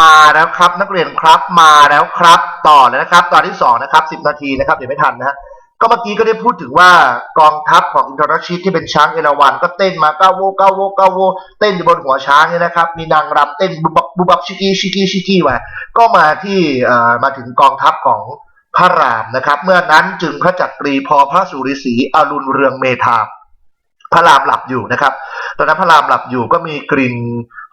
มาแล้วครับนักเรียนครับมาแล้วครับ ต่อเลยนะครับ ตอนที่สองนะครับสิบนาทีนะครับเดี๋ยวไม่ทันนะฮะก็เมื่อกี้ก็ได้พูดถึงว่ากองทัพของอินทรชิตที่เป็นช้างเอราวัณก็เต้นมาก้าวโวก้าวโวก้าวโวเต้นอยู่บนหัวช้างเนี่ยนะครับ มีนางรำเต้นบุบบับบุบบับชิกี้ชิกี้ชิกี้มาก็มาที่เอ่อมาถึงกองทัพของพระรามนะครับ เมื่อนั้นจึงพระจักรีพอพระสุริศรีอรุณเรืองเมธา พระรามหลับอยู่นะครับ ตอนนั้นพระรามหลับอยู่ก็มีกลิ่น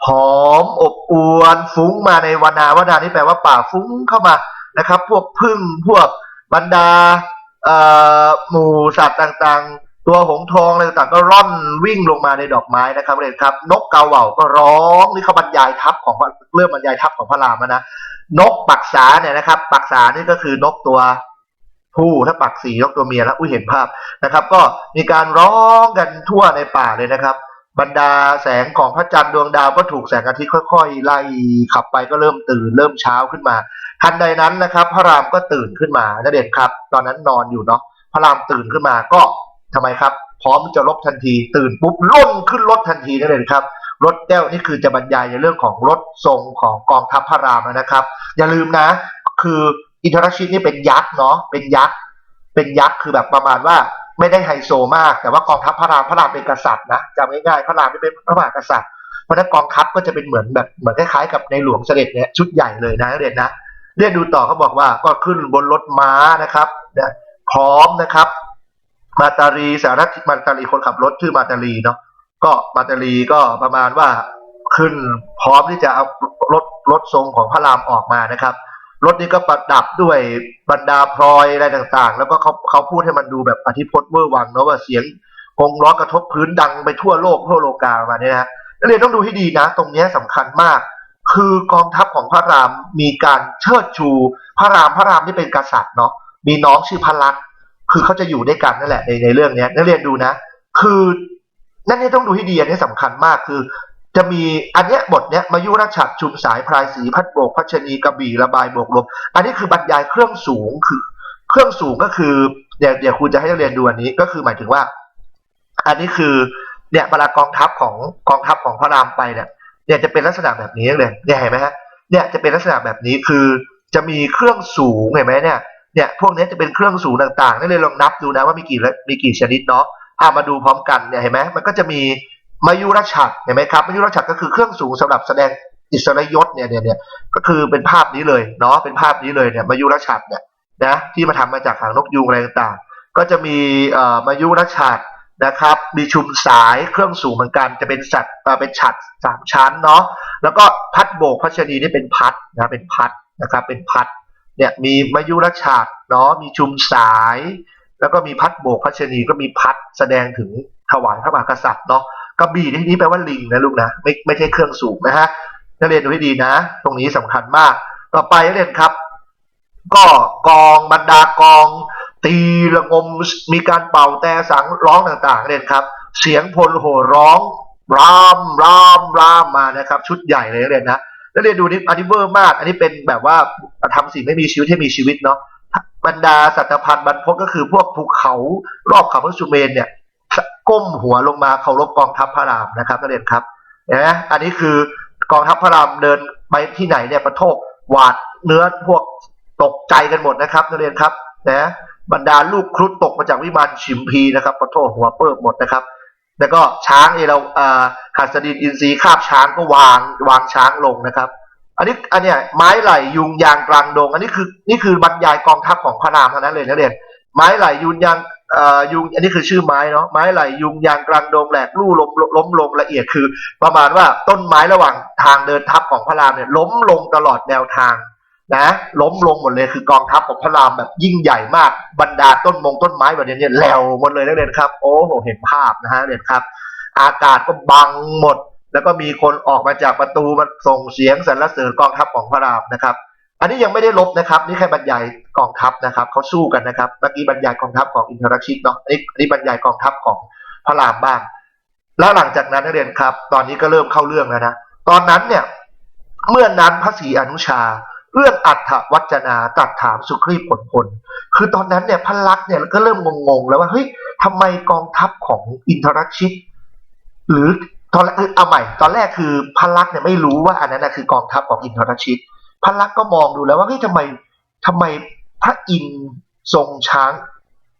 หอมอบอวนฟุ้งมาในวานาวานานี่แปลว่าป่าฟุ้งเข้ามานะครับ พวกพึ่งพวกบรรดาหมูสัตว์ต่างๆ ตัวหงทองอะไรต่างๆก็ร่อนวิ่งลงมาในดอกไม้นะครับเลยครับ นกกาเหว่าก็ร้องนี่เขาบรรยายทัพของเริ่มบรรยายทัพของพระรามนะนกปักษาเนี่ยนะครับ ปักษานี่ก็คือนกตัว ผู้ถ้าปักสีนกตัวเมียแล้วอุ้ยเห็นภาพนะครับ ก็มีการร้องกันทั่วในป่าเลยนะครับ บรรดาแสงของพระจันทร์ดวงดาวก็ถูกแสงอาทิตย์ค่อยๆไล่ขับไปก็เริ่มตื่นเริ่มเช้าขึ้นมาทันใดนั้นนะครับ พระรามก็ตื่นขึ้นมาณเดชครับ ตอนนั้นนอนอยู่เนาะพระรามตื่นขึ้นมาก็ทำไมครับ พร้อมจะรบทันที ตื่นปุ๊บล่นขึ้นรถทันทีนั่นเองครับรถแก้วนี่คือจะบรรยายในเรื่องของรถทรงของกองทัพพระรามนะครับ อย่าลืมนะ คือ อินทรชิตนี่เป็นยักษ์เนาะเป็นยักษ์เป็นยักษ์คือแบบประมาณว่าไม่ได้ไฮโซมาก แต่ว่ากองทัพพระรามพระรามเป็นกษัตริย์นะจำง่ายๆพระรามไม่เป็นพระมหากษัตริย์เพราะนั้นกองทัพก็จะเป็นเหมือนแบบเหมือนคล้ายๆกับในหลวงเสด็จเนี่ยชุดใหญ่เลยนะเรียนนะเรียนดูต่อเขาบอกว่าก็ขึ้นบนรถม้านะครับนะพร้อมนะครับ มาตารีสารทิมาตารีคนขับรถชื่อมาตารีเนาะก็มาตารีก็ประมาณว่าขึ้นพร้อมที่จะเอารถรถทรงของพระรามออกมานะครับ รถนี้ก็ประดับด้วยบรรดาพลอยอะไรต่างๆ แล้วก็เขาเขาพูดให้มันดูแบบอธิพจน์เวอร์วังเนาะว่าเสียงกงล้อกระทบพื้นดังไปทั่วโลกทั่วโลกาประมาณนี้นะนักเรียนต้องดูให้ดีนะ ตรงนี้ยสำคัญมาก คือกองทัพของพระรามมีการเชิดชู พระรามพระรามที่เป็นกษัตริย์เนาะมีน้องชื่อพระลักษ์คือเขาจะอยู่ด้วยกันนั่นแหละในในเรื่องเนี้ยนักเรียนดูนะ คือนั่นนี่ต้องดูให้ดีอันนี้สำคัญมากคือ จะมีอันเนี้ยบทเนี้ยมายุราชัดชุมสายพรายสีพัดโบกพัชนีกระบี่ระบายโบกลม อันนี้คือบรรยายเครื่องสูงคือ เครื่องสูงก็คือเดี๋ยวเดี๋ยวครูจะให้เรียนดูอันนี้ก็คือหมายถึงว่า อันนี้คือเนี่ยเวลากองทัพของกองทัพของพระรามไปเนี่ยเนี่ยจะเป็นลักษณะแบบนี้เลยเนี่ยเห็นไหมฮะเนี่ยจะเป็นลักษณะแบบนี้คือจะมีเครื่องสูงเห็นไหมเนี่ยเนี่ยพวกนี้จะเป็นเครื่องสูงต่างๆนั่เลยลองนับดูนะว่ามีกี่มีกี่ชนิดเนาะอ่ามาดูพร้อมกันเนี่ยเห็นไหมมันก็จะมี มายุรชัดเห็นไหมครับมายุรชัดก็คือเครื่องสูงสำหรับแสดงอิสริยศเนี่ยเนี่ยเนี่ยก็คือเป็นภาพนี้เลยเนาะเป็นภาพนี้เลยเนี่ยมายุรชัดเนี่ยนะที่มาทำมาจากหางนกยูงอะไรต่างๆ ก็จะมีเอ่อมายุรชัดนะครับ มีชุมสายเครื่องสูงเหมือนกันจะเป็นสัตว์เอ่อเป็นฉัดสามชั้นเนาะแล้วก็พัดโบกพัชนีนี่เป็นพัดนะเป็นพัดนะครับเป็นพัดเนี่ยมีมายุรฉากเนาะมีชุมสาย แล้วก็มีพัดโบกพัชนีก็มีพัดแสดงถึงถวายพระมหากษัตริย์เนาะ กระบี่นที่นี้แปลว่าลิงนะลูกนะไม่ไม่ใช่เครื่องสูงนะฮะนักเรียนดูให้ดีนะ ตรงนี้สำคัญมาก ต่อไปนักเรียนครับ ก็กองบรรดากอง ตีระงมมีการเป่าแต่สังร้องต่างๆเนี่ยครับ เสียงพลโห่ร้องรามรามรามมานะครับ ชุดใหญ่เลยนักเรียนนะแล้วเรียนดูนี่อันนี้เวอร์มาก อันนี้เป็นแบบว่าทำสิ่งไม่มีชีวิตให้มีชีวิตเนาะบรรดาสัตว์พันธุ์บรรพก็คือพวกภูเขารอบเขาพระสุเมนเนี่ย ก้มหัวลงมาเคารพกองทัพพระรามนะครับนักเรียนครับนไหมอันนี้คือกองทัพพระรามเดินไปที่ไหนเนี่ยประโทษหวาดเนื้อพวกตกใจกันหมดนะครับนักเรียนครับนะบรรดาลูกครุฑตกมาจากวิมานชิมพีนะครับขอโทษหัวเปิบหมดนะครับ แล้วก็ช้างเอเราอ่าขัสดินอินทรีคาบช้างก็วางวางช้างลงนะครับ อันนี้อันเนี้ยไม้ไหลยุงยางกลางดง อันนี้คือนี่คือบรรยายกองทัพของพระรามเท่านั้นเลยนะเรียนไม้ไหลยุงยาง ยุงอันนี้คือชื่อไม้เนาะไม้ไหลยุงยางกลางดงแหลกลู่ล้มล้มลงละเอียดคือ ประมาณว่าต้นไม้ระหว่างทางเดินทัพของพระรามเนี่ยล้มลงตลอดแนวทางนะล้มลงหมดเลยคือกองทัพของพระรามแบบยิ่งใหญ่มากบรรดาต้นมงต้นไม้แบบนี้เนี่ยแหลวหมดเลยนักเรียนครับ โอ้โหเห็นภาพนะฮะเรียนครับ อากาศก็บังหมด แล้วก็มีคนออกมาจากประตูมาส่งเสียงสรรเสริญกองทัพของพระรามนะครับ อันนี้ยังไม่ได้ลบนะครับ นี่แค่บรรยายกองทัพนะครับเขาสู้กันนะครับเมื่อกี้บรรยายกองทัพของอินทรชิตเนาะอันนี้อันนี้บรรยายกองทัพของพระรามบ้าง แล้วหลังจากนั้นนักเรียนครับ ตอนนี้ก็เริ่มเข้าเรื่องแล้วนะตอนนั้นเนี่ยเมื่อนั้นพระศรีอนุชาเรื่องอัฏฐวัจนาตรัสถามสุครีพผลพลคือตอนนั้นเนี่ยพระลักษณ์เนี่ยก็เริ่มงงๆแล้วว่าเฮ้ยทำไมกองทัพของอินทรชิต หรือตอนแรกเออเอาใหม่ ตอนแรกคือพระลักษณ์เนี่ยไม่รู้ว่าอันนั้นนะคือกองทัพของอินทรชิต พลักษณ์ก็มองดูแล้วว่าเฮ้ยทำไมทำไมพระอินทร์ทรงช้าง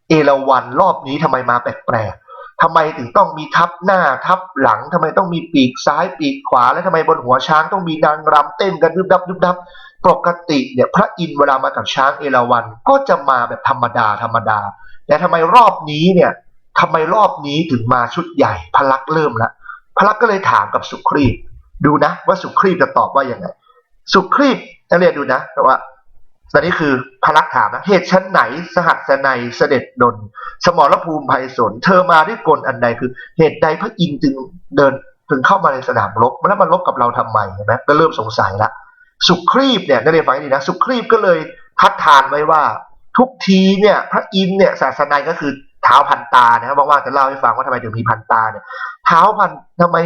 เอราวัณรอบนี้ทำไมมาแปลกๆทำไมถึงต้องมีทับหน้าทับหลังทำไมต้องมีปีกซ้ายปีกขวา และทำไมบนหัวช้างต้องมีนางรำเต้นกันดึบดับดึบดับ ปกติเนี่ยพระอินทร์เวลามากับช้างเอราวัณก็จะมาแบบธรรมดาธรรมดา แต่ทำไมรอบนี้เนี่ยทำไมรอบนี้ถึงมาชุดใหญ่พลักษณ์เริ่มแล้วพลักษณ์ก็เลยถามกับสุครีพดูนะว่าสุครีพจะตอบว่ายังไง สุครีพนักเรียนดูนะแต่ว่าตอนนี้คือพลักถามนะเหตุชั้นไหนสหัสนัยเสด็จดลสมรภูมิภัยสน เธอมาด้วยกลอันใดคือ เหตุใดพระอินทร์จึงเดินถึงเข้ามาในสนามรบแล้วมันรบกับเราทำไมเห็นไหมก็เริ่มสงสัยละสุครีพเนี่ยนักเรียนฟังดีนะ สุครีพก็เลยทัดทานไว้ว่า ทุกทีเนี่ยพระอินทร์เนี่ยศาสนัยก็คือเท้าพันตานะครับว่างๆจะเล่าให้ฟังว่าทำไมถึงมีพันตาเนี่ยเท้าพันทำไม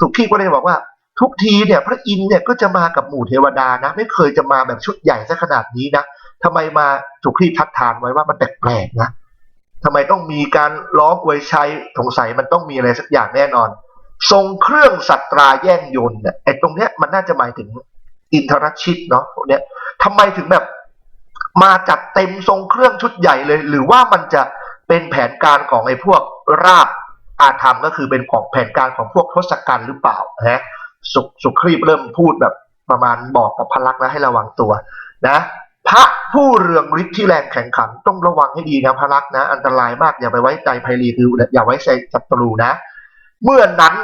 สุครีพก็เลยบอกว่า ทุกทีเนี่ยพระอินทร์เนี่ยก็จะมากับหมู่เทวดานะ ไม่เคยจะมาแบบชุดใหญ่ซะขนาดนี้นะทำไมมาสุครีทัดทานไว้ว่ามันแปลกๆนะทำไมต้องมีการล้อมอวยชัยสงสัยมันต้องมีอะไรสักอย่างแน่นอน ทรงเครื่องสัตราแย่งยนต์เนี่ยไอ้ตรงเนี้ยมันน่าจะหมายถึงอินทรชิตเนาะพวกเนี้ยทำไมถึงแบบมาจัดเต็มทรงเครื่องชุดใหญ่เลย หรือว่ามันจะเป็นแผนการของไอ้พวกราบอาธรรมก็คือเป็นของแผนการของพวกทศกัณฐ์หรือเปล่าฮะ สุสุครีพเริ่มพูดแบบประมาณบอกกับพลักษณ์แล้วให้ระวังตัวนะพระผู้เรืองฤทธิ์ที่แรงแข็งขันต้องระวังให้ดีนะพลักษณ์นะ อันตรายมากอย่าไปไว้ใจไพลีคืออย่าไว้ใจศัตรูนะ เมื่อนั้น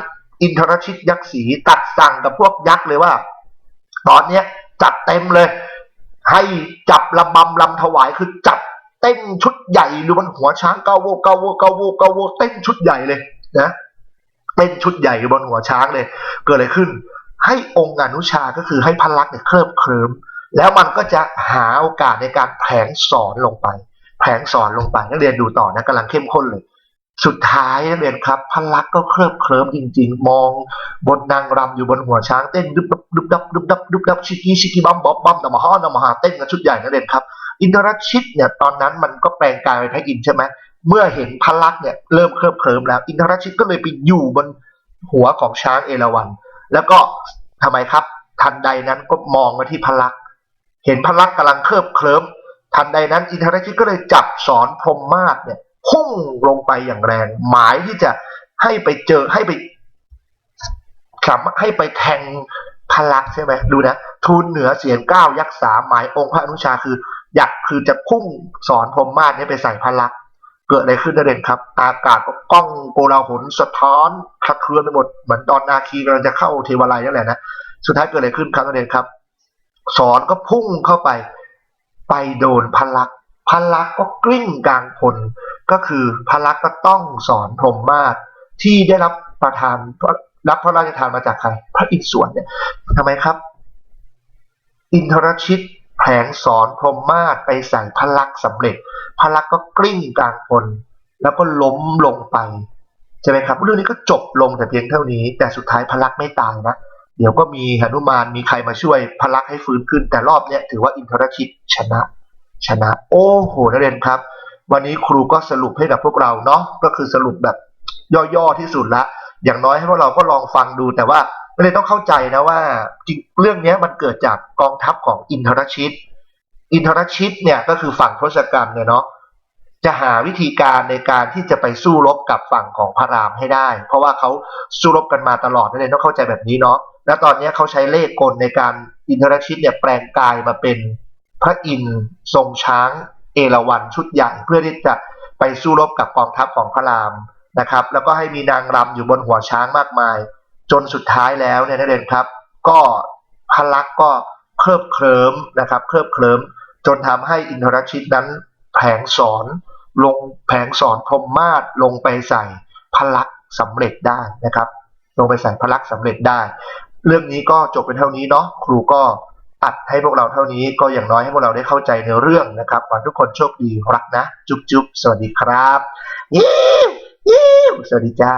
อินทรชิตยักษ์สีตัดสั่งกับพวกยักษ์เลยว่า ตอนเนี้ยจัดเต็มเลย ให้จับลำบำลำถวายคือจับเต้นชุดใหญ่หรือบนหัวช้างเกาโวเกาโวเกาโวเกาโวเต้นชุดใหญ่เลยนะ เต้นชุดใหญ่อยู่บนหัวช้างเลย เกิดอะไรขึ้น ให้องค์อนุชาก็คือให้พลักษณ์เนี่ยเคลิบเคลิ้มแล้วมันก็จะหาโอกาสในการแผงสอนลงไป แผงสอนลงไปนักเรียนดูต่อนะกำลังเข้มข้นเลย สุดท้ายนักเรียนครับพลักษณ์ก็เคลิบเคลิ้มจริง ๆ มองบนนางรำอยู่บนหัวช้างเต้นดุบดับดุบดับดุบดับดุบดับชิกีชิกีบัมบ๊อบบัมนามฮอนามฮาเต้นกันชุดใหญ่นักเรียนครับอินทรชิตเนี่ยตอนนั้นมันก็แปลงกายเป็นพระอินทร์ใช่ไหม เมื่อเห็นพลักษณ์เนี่ยเริ่มเคลิบเคลิ้มแล้ว อินทรชิตก็เลยไปอยู่บนหัวของช้างเอราวัณแล้วก็ทำไมครับ ทันใดนั้นก็มองมาที่พลักษณ์เห็นพลักษณ์กำลังเคลิบเคลิ้มทันใดนั้น อินทรชิตก็เลยจับสอนพรหมมาศเนี่ยพุ่งลงไปอย่างแรง หมายที่จะให้ไปเจอให้ไปสามให้ไปแทงพลักใช่ไหมดูนะทูลเหนือเสียงก้าวยักษ์สามหมายองค์พระอนุชาคือ อยากคือจะพุ่งสอนพรหมมาศเนี่ยไปใส่พลักษ เกิดอะไรขึ้นนักเรียนครับ อากาศก็ก้องโกลาหลสะท้อนคละเคลือนไปหมดเหมือนตอนนาคีกำลังจะเข้าเทวาลัยนั่นแหละนะสุดท้ายเกิดอะไรขึ้นครับนักเรียนครับ สอนก็พุ่งเข้าไป ไปโดนพลักษ์พลักษ์ก็กลิ้งกลางพลก็คือพลักษ์ก็ต้องสอนพรหมมาศที่ได้รับประทานรับพระราชทานมาจากใคร พระอิศวรเนี่ยทำไมครับ อินทรชิต แผลงสอนพรหมมาศไปใส่พลักษณ์สำเร็จพลักษณ์ก็กลิ้งกลางพลแล้วก็ล้มลงไปใช่ไหมครับเรื่องนี้ก็จบลงแต่เพียงเท่านี้ แต่สุดท้ายพลักษณ์ไม่ตายนะเดี๋ยวก็มีหนุมานมีใครมาช่วยพลักษณ์ให้ฟื้นขึ้น แต่รอบเนี้ยถือว่าอินทรชิตชนะ ชนะ โอ้โหนักเรียนครับ วันนี้ครูก็สรุปให้กับพวกเราเนาะก็คือสรุปแบบย่อๆที่สุดละอย่างน้อยให้พวกเราก็ลองฟังดูแต่ว่า กเรียต้องเข้าใจนะว่าจริงเรื่องนี้มันเกิดจากกองทัพของอินทรชิต อินทรชิตเนี่ยก็คือฝั่งทศกัณฐ์เนี่ยเนาะจะหาวิธีการในการที่จะไปสู้รบกับฝั่งของพระรามให้ได้ เพราะว่าเขาสู้รบกันมาตลอดนั่นเองต้องเข้าใจแบบนี้เนาะแล้วตอนนี้เขาใช้เลขกลในการอินทรชิตเนี่ยแปลงกายมาเป็นพระอินทร์ทรงช้างเอราวัณชุดใหญ่เพื่อที่จะไปสู้รบกับกองทัพของพระรามนะครับ แล้วก็ให้มีนางรำอยู่บนหัวช้างมากมาย จนสุดท้ายแล้วเนี่ยนักเรียนครับ ก็พลักก็เคลิบเคลิ้มนะครับเคลิบเคลิ้มจนทำให้อินทรชิตนั้นแผงสอนลงแผงสอนพรมมาศลงไปใส่พลักษณ์สำเร็จได้นะครับ ลงไปใส่พลักษณ์สำเร็จได้ เรื่องนี้ก็จบเป็นเท่านี้เนาะครูก็ตัดให้พวกเราเท่านี้ก็อย่างน้อยให้พวกเราได้เข้าใจในเรื่องนะครับขอทุกคนโชคดีรักนะ จุ๊บจุ๊บสวัสดีครับยิ้มยิ้มสวัสดีจ้า